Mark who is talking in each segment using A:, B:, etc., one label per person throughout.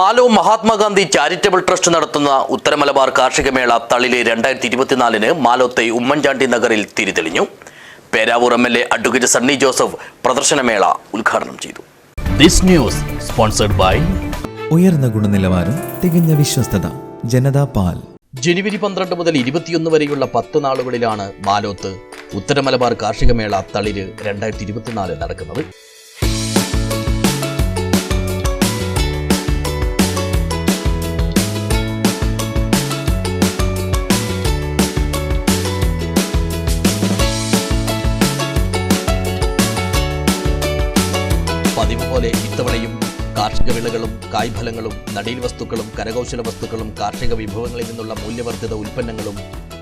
A: Malo Mahatma Gandhi charitable trust നടത്തുന്ന ഉത്തരമലബാർ കാർഷിക മേള തളിലെ രണ്ടായിരത്തി ഇരുപത്തിനാലിന് മാലോത്തെ ഉമ്മൻചാണ്ടി നഗറിൽ തിരിതെളിഞ്ഞു. Peravoor M L A advocate Sunny Joseph പ്രദർശനമേള ഉദ്ഘാടനം ചെയ്തു. ദിസ് ന്യൂസ് സ്പോൺസർഡ് ബൈ
B: ഉയർന്ന ഗുണനിലവാരം തികഞ്ഞ വിശ്വസ്തത ജനതാ പാൽ.
A: ജനുവരി പന്ത്രണ്ട് മുതൽ ഇരുപത്തിയൊന്ന് വരെയുള്ള പത്ത് നാളുകളിലാണ് മാലോത്ത് ഉത്തരമലബാർ കാർഷിക മേള തളിര് രണ്ടായിരത്തി ഇരുപത്തിനാല് നടക്കുന്നത്. പതിവ് പോലെ ഇത്തവണയും കാർഷിക വിളകളും കായ്ഫലങ്ങളും നടീൽ വസ്തുക്കളും കരകൗശല വസ്തുക്കളും കാർഷിക വിഭവങ്ങളിൽ നിന്നുള്ള മൂല്യവർദ്ധിത ഉൽപ്പന്നങ്ങളും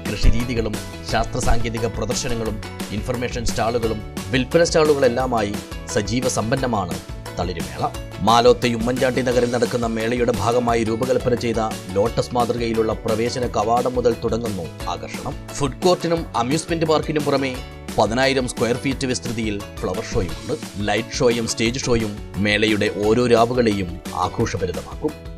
A: കൃഷിരീതികളും ശാസ്ത്ര സാങ്കേതിക പ്രദർശനങ്ങളും ഇൻഫർമേഷൻ സ്റ്റാളുകളും വിൽപ്പന സ്റ്റാളുകളെല്ലാമായി സജീവ സമ്പന്നമാണ് തളിരുമേള. മാലോത്തെ ഉമ്മൻചാണ്ടി നഗറിൽ നടക്കുന്ന മേളയുടെ ഭാഗമായി രൂപകൽപ്പന ചെയ്ത ലോട്ടസ് മാതൃകയിലുള്ള പ്രവേശന കവാടം മുതൽ തുടങ്ങുന്നു ആകർഷണം. ഫുഡ് കോർട്ടിനും അമ്യൂസ്മെന്റ് പാർക്കിനും പുറമെ പതിനായിരം സ്ക്വയർ ഫീറ്റ് വിസ്തൃതിയിൽ ഫ്ലവർ ഷോയുമുണ്ട്. ലൈറ്റ് ഷോയും സ്റ്റേജ് ഷോയും മേളയുടെ ഓരോ രാവുകളെയും ആഘോഷഭരിതമാക്കും.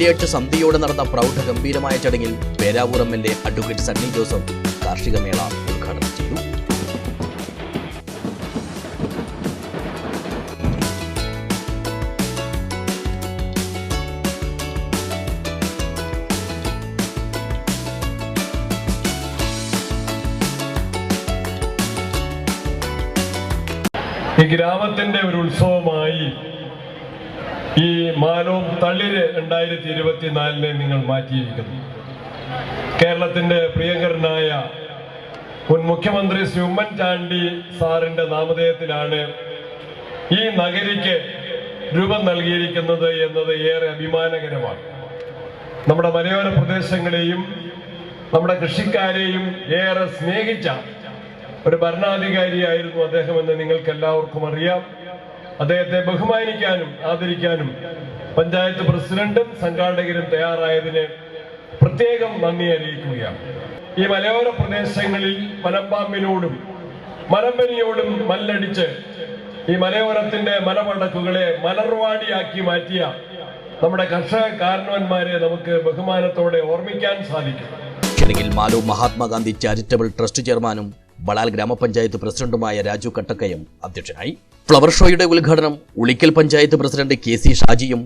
A: വെള്ളിയാഴ്ച സന്ധ്യയോടെ നടന്ന പ്രൗഢ ഗംഭീരമായ ചടങ്ങിൽ പേരാവൂർ അഡ്വക്കേറ്റ് സണ്ണി ജോസഫ് കാർഷിക മേള ഉദ്ഘാടനം ചെയ്തു.
C: ഈ ഗ്രാമത്തിന്റെ ഒരു ഉത്സവമായി ഈ മാനവും തളിര് രണ്ടായിരത്തി ഇരുപത്തിനാലിനെ നിങ്ങൾ മാറ്റിയിരിക്കുന്നു. കേരളത്തിന്റെ പ്രിയങ്കരനായ മുൻ മുഖ്യമന്ത്രി ശ്രീ ഉമ്മൻചാണ്ടി സാറിന്റെ നാമധേയത്തിലാണ് ഈ നഗരിക്ക് രൂപം നൽകിയിരിക്കുന്നത് എന്നത് ഏറെ അഭിമാനകരമാണ്. നമ്മുടെ മലയോര പ്രദേശങ്ങളെയും നമ്മുടെ കൃഷിക്കാരെയും ഏറെ സ്നേഹിച്ച ഒരു ഭരണാധികാരിയായിരുന്നു അദ്ദേഹം എന്ന് നിങ്ങൾക്ക് എല്ലാവർക്കും അറിയാം. അദ്ദേഹത്തെ ബഹുമാനിക്കാനും ആദരിക്കാനും പഞ്ചായത്ത് പ്രസിഡന്റും സംഘാടകരും തയ്യാറായതിന് പ്രത്യേകം നന്ദി അറിയിക്കുകയാണ്. ഈ മലയോര പ്രദേശങ്ങളിൽ മലമ്പാമ്പിനോടും മലമ്പനിയോടും മല്ലടിച്ച് ഈ മലയോരത്തിന്റെ മലമടക്കുകളെ മലർവാടിയാക്കി മാറ്റിയ നമ്മുടെ കർഷക കാരണവന്മാരെ നമുക്ക് ബഹുമാനത്തോടെ ഓർമ്മിക്കാൻ സാധിക്കും.
A: ചടങ്ങിൽ മാലു മഹാത്മാഗാന്ധി ചാരിറ്റബിൾ ട്രസ്റ്റ് ചെയർമാനും ബളാൽ ഗ്രാമപഞ്ചായത്ത് പ്രസിഡന്റുമായ രാജു കട്ടക്കയം അധ്യക്ഷനായി. ഫ്ലവർ ഷോയുടെ ഉദ്ഘാടനം Ulikkal panchayat president K C ഷാജിയും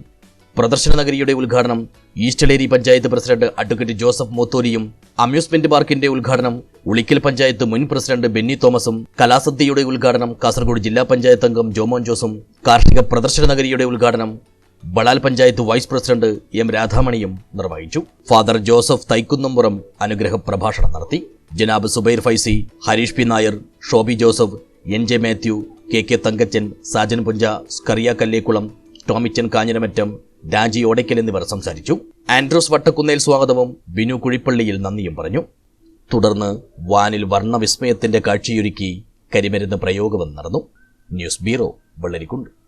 A: പ്രദർശന നഗരിയുടെ ഉദ്ഘാടനം ഈസ്റ്റലേരി പഞ്ചായത്ത് പ്രസിഡന്റ് അഡ്വക്കേറ്റ് ജോസഫ് മോത്തോലിയും അമ്യൂസ്മെന്റ് പാർക്കിന്റെ ഉദ്ഘാടനം ഉളിക്കൽ പഞ്ചായത്ത് മുൻ പ്രസിഡന്റ് ബെന്നി തോമസും കലാസദ്യയുടെ ഉദ്ഘാടനം കാസർഗോഡ് ജില്ലാ പഞ്ചായത്ത് അംഗം ജോമോൻ ജോസും കാർഷിക പ്രദർശന നഗരിയുടെ ഉദ്ഘാടനം Balal panchayat vice president M രാധാമണിയും നിർവഹിച്ചു. ഫാദർ ജോസഫ് തൈക്കുന്നമ്പുറം അനുഗ്രഹ പ്രഭാഷണം നടത്തി. ജനാബ് Zubair Faizy Harish P Nair Shobi Joseph N J Mathew K K Thankachan Sajan Puncha Skaria Kallekulam Tomichan Kanjiramattam Raji Odakkal എന്നിവർ സംസാരിച്ചു. ആൻഡ്രോസ് വട്ടക്കുന്നേൽ സ്വാഗതവും ബിനു കുഴിപ്പള്ളിയിൽ നന്ദിയും പറഞ്ഞു. തുടർന്ന് വാനിൽ വർണവിസ്മയത്തിന്റെ കാഴ്ചയൊരുക്കി കരിമരുന്ന് പ്രയോഗവും നടന്നു. News bureau Vellarikkundu.